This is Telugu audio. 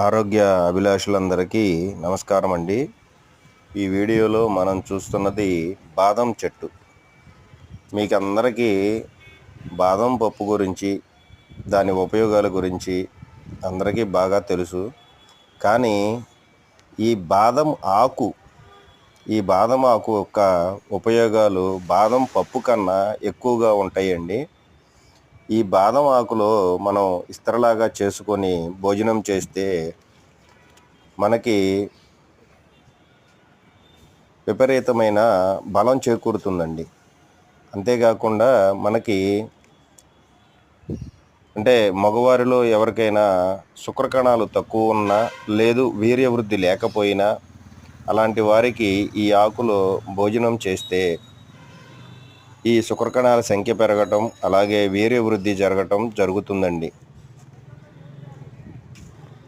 ఆరోగ్య అభిలాషులందరికీ నమస్కారం అండి ఈ వీడియోలో మనం చూస్తున్నది బాదం చెట్టు. మీకు అందరికీ బాదం పప్పు గురించి దాని ఉపయోగాల గురించి అందరికీ బాగా తెలుసు. కానీ ఈ బాదం ఆకు ఈ బాదం ఆకు యొక్క ఉపయోగాలు బాదం పప్పు కన్నా ఎక్కువగా ఉంటాయండి. ఈ బాదం ఆకులో మనం ఇస్తరలాగా చేసుకొని భోజనం చేస్తే మనకి విపరీతమైన బలం చేకూరుతుందండి. అంతేకాకుండా మనకి అంటే మగవారిలో ఎవరికైనా శుక్రకణాలు తక్కువ ఉన్నా లేదు వీర్యవృద్ధి లేకపోయినా అలాంటి వారికి ఈ ఆకులో భోజనం చేస్తే ఈ శుక్రకణాల సంఖ్య పెరగటం అలాగే వీర్యవృద్ధి జరగటం జరుగుతుందండి.